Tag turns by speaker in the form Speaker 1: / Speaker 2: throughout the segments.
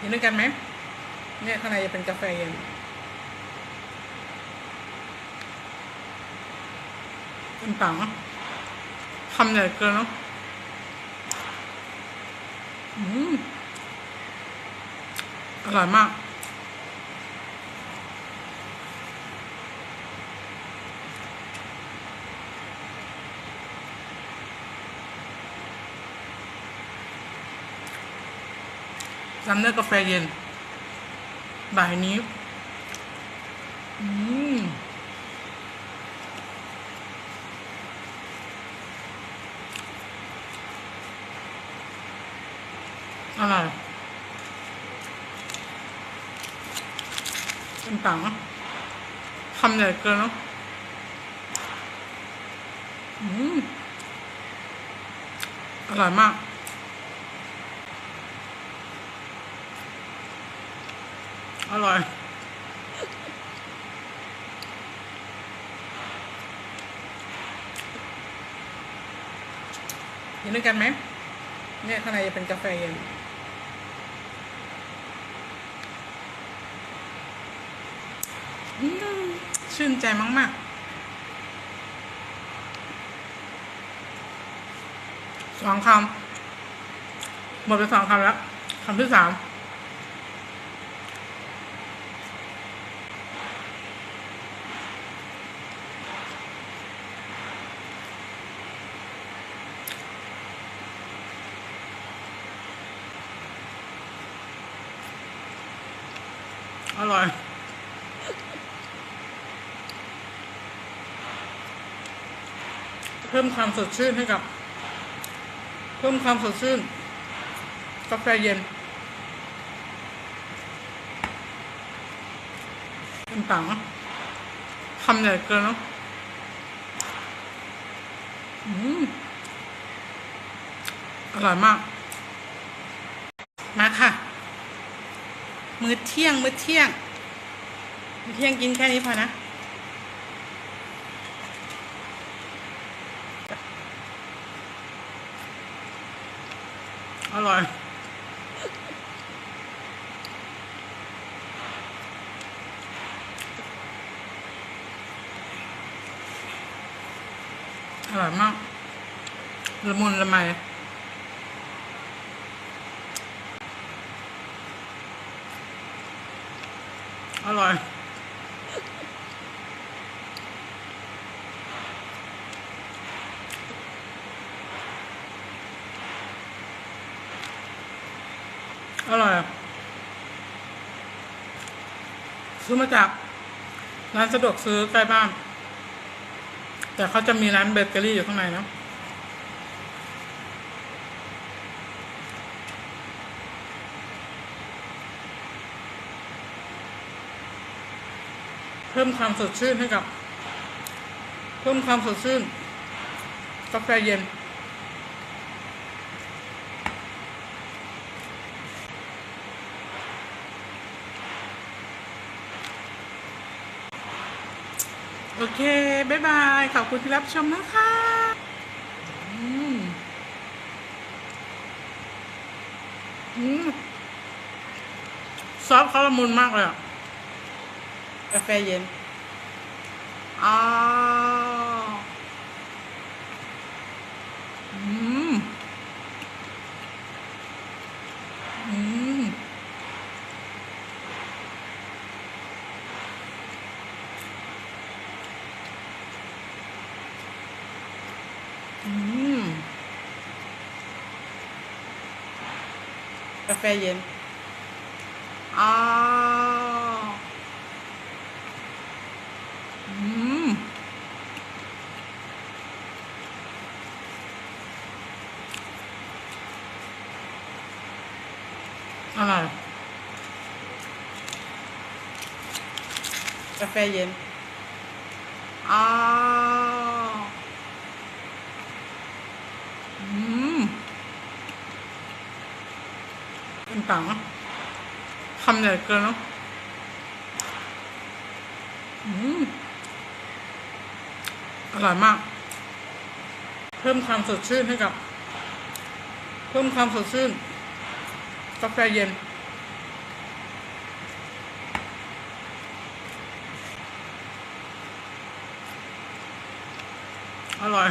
Speaker 1: เห็นด้วยกันไหมเนี่ยข้างในจะเป็นกาแฟเย็นเป็นปังคำใหญ่เกินเนาะอืมอร่อยมาก ร้านเนื้อกาแฟเย็น บ่ายนี้ อืมอร่อยเป็นปังคำใหญ่เกินเนาะอืมอร่อยมาก อร่อยเห็นด้วยกันไหม เนี่ยข้างในจะเป็นกาแฟเย็นชื่นใจมากๆสองคำ หมดไปสองคำแล้ว คำที่สาม ร่อย เพิ่มความสดชื่นให้กับ เพิ่มความสดชื่น กาแฟเย็นเป็นปังคำใหญ่เกินเนาะอืมอร่อยมาก มาค่ะ มื้อเที่ยง มื้อเที่ยง มื้อเที่ยงกินแค่นี้พอนะ อร่อยอร่อยมากละมุนละไม อร่อย อร่อย ซื้อมาจาก ร้านสะดวกซื้อใกล้บ้าน แต่เขาจะมีร้านเบเกอรี่อยู่ข้างในเนาะ เพิ่มความสดชื่นให้กับ เพิ่มความสดชื่นกาแฟเย็น โอเค บ๊ายบาย ขอบคุณที่รับชมนะคะอืมอืมซอสเขาละมุนมากเลยอะ กาแฟเย็น อ๋ออืม อืม อืม กาแฟเย็น อ๋อ กาแฟเย็น อ๋ออืมเป็นปังคำใหญ่เกินเนาะอืมอร่อยมาก เพิ่มความสดชื่นให้กับ เพิ่มความสดชื่น กาแฟเย็น ร่อย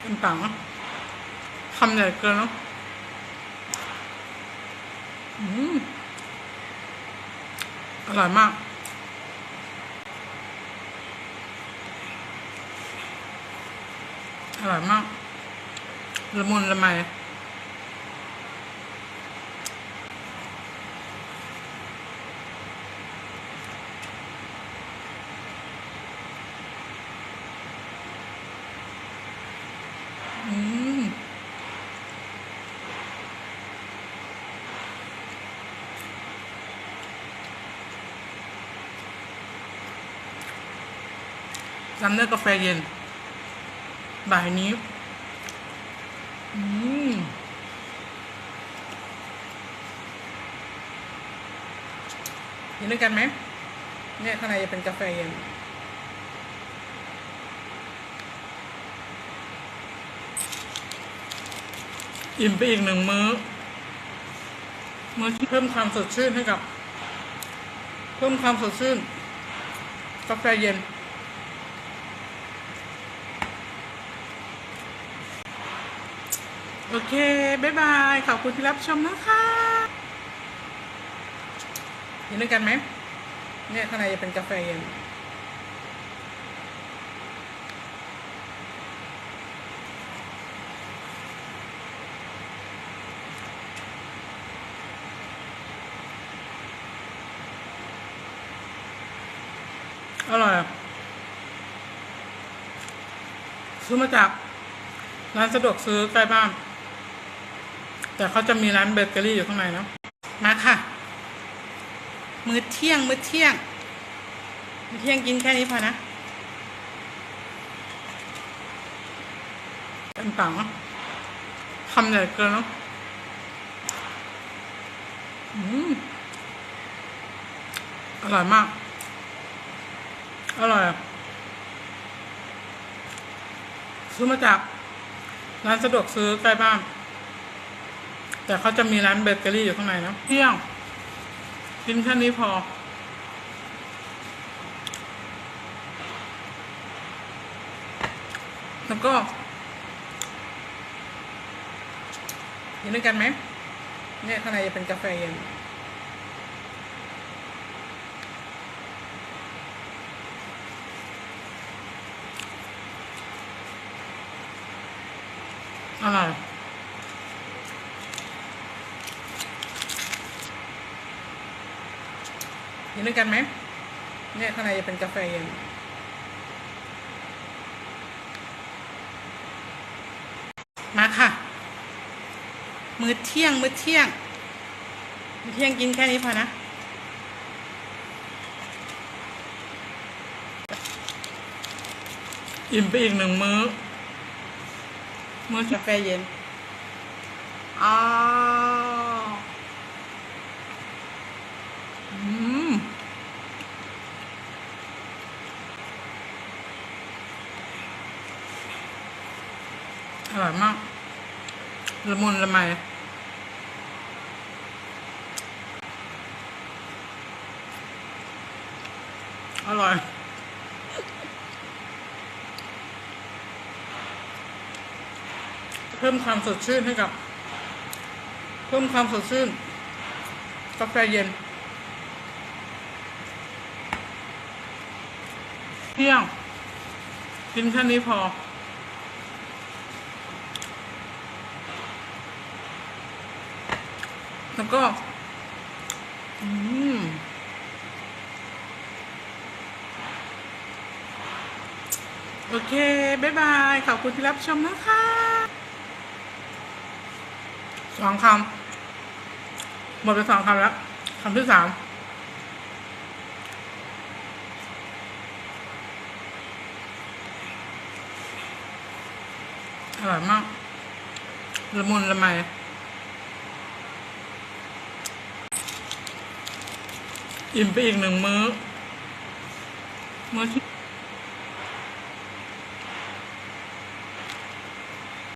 Speaker 1: เป็นปังอะคำใหญ่เกินเนาะ อร่อยมาก อร่อยมาก ละมุนละไม น้ำเนื้อกาแฟเย็น บ่ายนี้ อืมเห็นด้วยกันไหม เนี่ยข้างในจะเป็นกาแฟเย็นอิ่มไปอีกหนึ่งมื้อ มื้อที่เพิ่มความสดชื่นให้กับ เพิ่มความสดชื่นกาแฟเย็น โอเค บ๊ายบาย ขอบคุณที่รับชมนะคะเห็นด้วยกันไหม เนี่ยข้างในจะเป็นกาแฟเย็นอร่อยซื้อมาจากร้านสะดวกซื้อใกล้บ้าน แต่เขาจะมีร้านเบเกอรี่อยู่ข้างในเนาะมาค่ะ มื้อเที่ยง มื้อเที่ยง มื้อเที่ยงกินแค่นี้พอนะเป็นปังอะคำใหญ่เกินเนาะอืมอร่อยมาก อร่อยซื้อมาจากร้านสะดวกซื้อใกล้บ้าน แต่เขาจะมีร้านเบเกอรี่อยู่ข้างในนะเที่ยง กินแค่นี้พอ แล้วก็เห็นด้วยกันไหมเนี่ยข้างในจะเป็นกาแฟเย็นอร่อย เห็นด้วยกันไหมเนี่ยข้างในจะเป็นกาแฟเย็นมาค่ะ มื้อเที่ยง มื้อเที่ยง มื้อเที่ยงกินแค่นี้พอนะ อิ่มไปอีกหนึ่งมื้อ มื้อกาแฟเย็นอ๋อม อร่อยมากละมุนละไมอร่อยเพิ่มความสดชื่นให้กับ เพิ่มความสดชื่นกาแฟเย็น เที่ยง กินแค่นี้พอ แล้วก็ อืมโอเค บ๊ายบาย ขอบคุณที่รับชมนะคะสองคำ หมดไปสองคำแล้ว คำที่สามอร่อยมาก ละมุนละไม อิ่มไปอีกหนึ่งมื้อมื้อที่